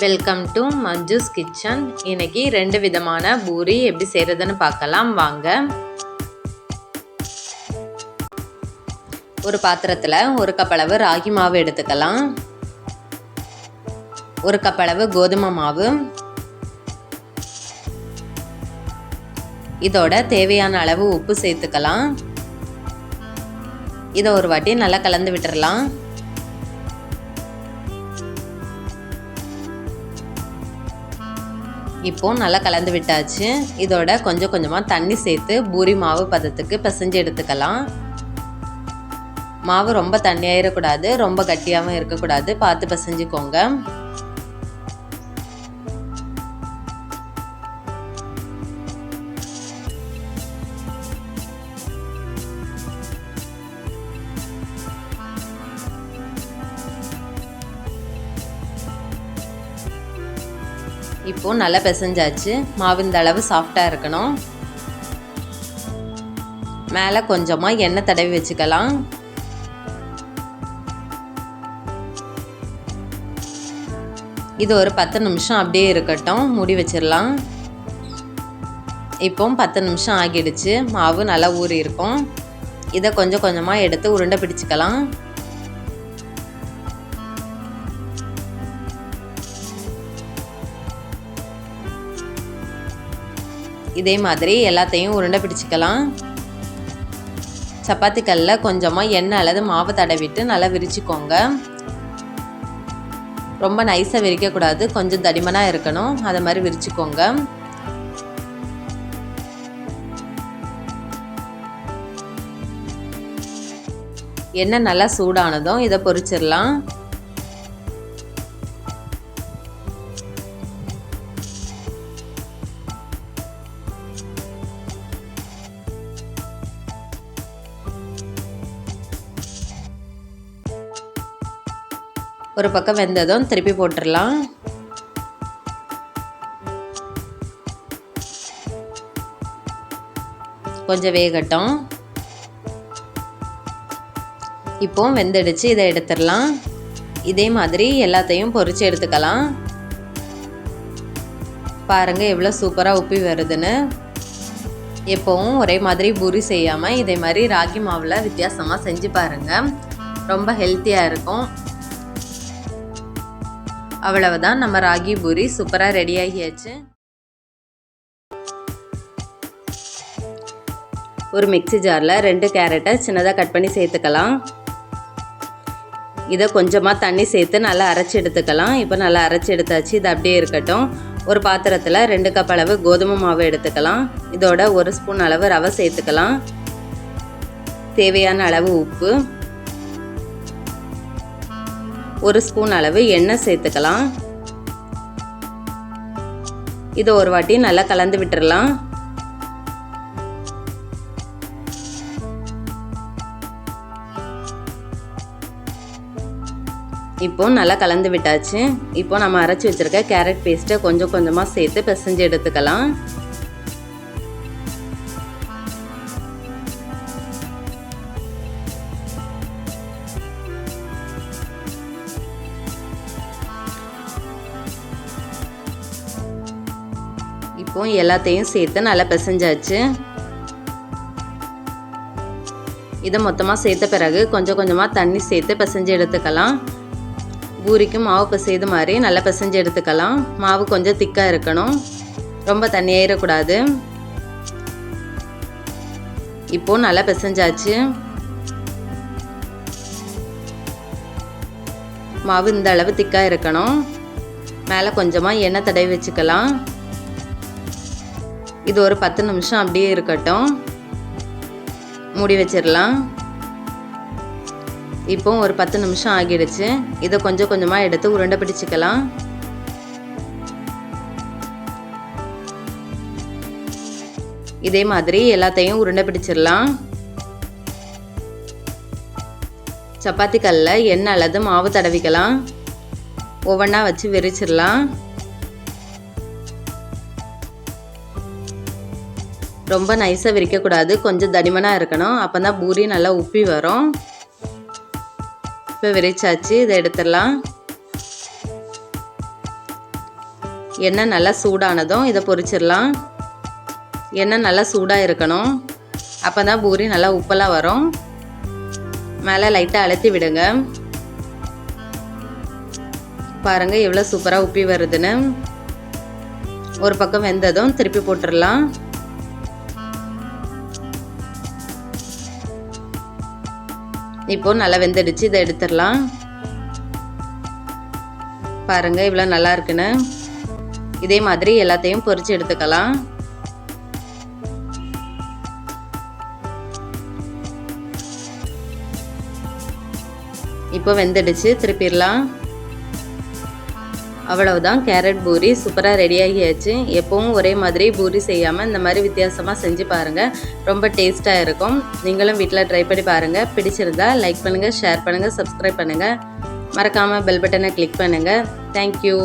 Welcome to Manju's kitchen இன்னைக்கு ரெண்டு விதமான பூரி எப்படி செய்கிறதுன்னு பார்க்கலாம். வாங்க. ஒரு பாத்திரத்தில் ஒரு கப் அளவு ராகி மாவு எடுத்துக்கலாம். ஒரு கப் அளவு கோதுமை மாவு. இதோட தேவையான அளவு உப்பு சேர்த்துக்கலாம். இதை ஒரு வாட்டி நல்லா கலந்து விட்டுறலாம். இப்போ நல்லா கலந்து விட்டாச்சு. இதோட கொஞ்சம் கொஞ்சமாக தண்ணி சேர்த்து பூரி மாவு பதத்துக்கு பிசைஞ்சு எடுத்துக்கலாம். மாவு ரொம்ப தண்ணியாயிடக்கூடாது ரொம்ப கட்டியாகவும் இருக்கக்கூடாது. பார்த்து பிசைஞ்சுக்கோங்க. இப்போ நல்லா பிசைஞ்சாச்சு. மாவு இந்த அளவு சாஃப்டாக இருக்கணும். மேலே கொஞ்சமாக எண்ணெய் தடவி வச்சுக்கலாம். இது ஒரு பத்து நிமிஷம் அப்படியே இருக்கட்டும். மூடி வச்சிடலாம். இப்போ பத்து நிமிஷம் ஆகிடுச்சு. மாவு நல்லா ஊறி இருக்கும் இதை கொஞ்சம் கொஞ்சமாக எடுத்து உருண்டை பிடிச்சிக்கலாம். இதே மாதிரி எல்லாத்தையும் உருண்டை பிடிச்சிக்கலாம். சப்பாத்தி கல்லில் கொஞ்சமாக எண்ணெய் அல்லது மாவு தடவிட்டு நல்லா விரிச்சிக்கோங்க. ரொம்ப நைஸாக விரிக்கக்கூடாது. கொஞ்சம் தடிமனாக இருக்கணும். அதை மாதிரி விரிச்சிக்கோங்க. எண்ணெய் நல்லா சூடானதும் இதை பொரிச்சிடலாம். ஒரு பக்கம் வெந்ததும் திருப்பி போட்டுடலாம். கொஞ்சம் வேகட்டும். இப்போ வெந்துடுச்சு இதை எடுத்துடலாம். இதே மாதிரி எல்லாத்தையும் பொறிச்சு எடுத்துக்கலாம். பாருங்க எவ்வளோ சூப்பராக உப்பி வருதுன்னு. எப்போவும் ஒரே மாதிரி பூரி செய்யாமல் இதே மாதிரி ராகி மாவில் வித்தியாசமாக செஞ்சு பாருங்கள் ரொம்ப ஹெல்த்தியாக இருக்கும். அவ்வளவுதான். நம்ம ராகி பூரி சூப்பராக ரெடி ஆகியாச்சு. ஒரு மிக்சி ஜாரில் ரெண்டு கேரட்டை சின்னதாக கட் பண்ணி சேர்த்துக்கலாம். இதை கொஞ்சமாக தண்ணி சேர்த்து நல்லா அரைச்சி எடுத்துக்கலாம். இப்போ நல்லா அரைச்சி எடுத்தாச்சு. இது அப்படியே இருக்கட்டும். ஒரு பாத்திரத்தில் ரெண்டு கப் அளவு கோதுமை மாவு எடுத்துக்கலாம். இதோட ஒரு ஸ்பூன் அளவு ரவை சேர்த்துக்கலாம். தேவையான அளவு உப்பு. ஒரு ஸ்பூன் அளவு எண்ணெய் சேர்த்துக்கலாம். இதை ஒரு வாட்டி நல்லா கலந்து விட்டுறலாம். இப்போ நல்லா கலந்து விட்டாச்சு. இப்போ நம்ம அரைச்சி வச்சிருக்க கேரட் பேஸ்ட்டை கொஞ்சம் கொஞ்சமாக சேர்த்து பிசைஞ்சு எடுத்துக்கலாம். இருக்கும். எல்லாத்தையும் சேர்த்து நல்லா பிசைஞ்சாச்சு. இதை மொத்தமாக சேர்த்த பிறகு கொஞ்சம் கொஞ்சமாக தண்ணி சேர்த்து பிசைஞ்சு எடுத்துக்கலாம். பூரிக்கும் மாவு பிசைது மாதிரி நல்லா பிசைஞ்சு எடுத்துக்கலாம். மாவு கொஞ்சம் திக்காக இருக்கணும். ரொம்ப தண்ணியாயிடக்கூடாது இப்போ நல்லா பிசைஞ்சாச்சு. மாவு இந்த அளவு திக்காக இருக்கணும். மேலே கொஞ்சமாக எண்ணெய் தடவி வச்சுக்கலாம். இது ஒரு பத்து நிமிஷம் அப்படியே இருக்கட்டும். மூடி வச்சிடலாம். இப்போ ஒரு பத்து நிமிஷம் ஆகிடுச்சு. இதை கொஞ்சம் கொஞ்சமாக எடுத்து உருண்டை பிடிச்சிக்கலாம். இதே மாதிரி எல்லாத்தையும் உருண்டை பிடிச்சிடலாம். சப்பாத்தி கல்லில் எண்ணெய் அல்லது மாவு தடவிக்கலாம். ஒவ்வொன்றா வச்சு விரிச்சிடலாம் ரொம்ப நைஸாக விரிக்கக்கூடாது. கொஞ்சம் தடிமனாக இருக்கணும். அப்போ தான் பூரி நல்லா உப்பி வரும். இப்போ விரிச்சாச்சு. இதை எடுத்துடலாம். எண்ணெய் நல்லா சூடானதும் இதை பொரிச்சிடலாம். எண்ணெய் நல்லா சூடாக இருக்கணும். அப்போ தான் பூரி நல்லா உப்பெல்லாம் வரும். மேலே லைட்டாக அழுத்தி விடுங்க. பாருங்கள் எவ்வளோ சூப்பராக உப்பி வருதுன்னு. ஒரு பக்கம் வெந்ததும் திருப்பி போட்டுடலாம். இப்போ நல்லா வெந்துடுச்சு இதை எடுத்துடலாம். பாருங்க இவ்வளோ நல்லா இருக்குன்னு. இதே மாதிரி எல்லாத்தையும் பொறிச்சு எடுத்துக்கலாம். இப்போ வெந்துடுச்சு திருப்பிடலாம். அவ்வளவுதான். கேரட் பூரி சூப்பராக ரெடி ஆகியாச்சு. எப்பவும் ஒரே மாதிரி பூரி செய்யாமல் இந்த மாதிரி வித்தியாசமாக செஞ்சு பாருங்கள் ரொம்ப டேஸ்ட்டாக இருக்கும். நீங்களும் வீட்டில் ட்ரை பண்ணி பாருங்கள் பிடிச்சிருந்தா லைக் பண்ணுங்கள் ஷேர் பண்ணுங்கள் சப்ஸ்கிரைப் பண்ணுங்கள் மறக்காமல் பெல் பட்டனை கிளிக் பண்ணுங்கள் தேங்க்யூ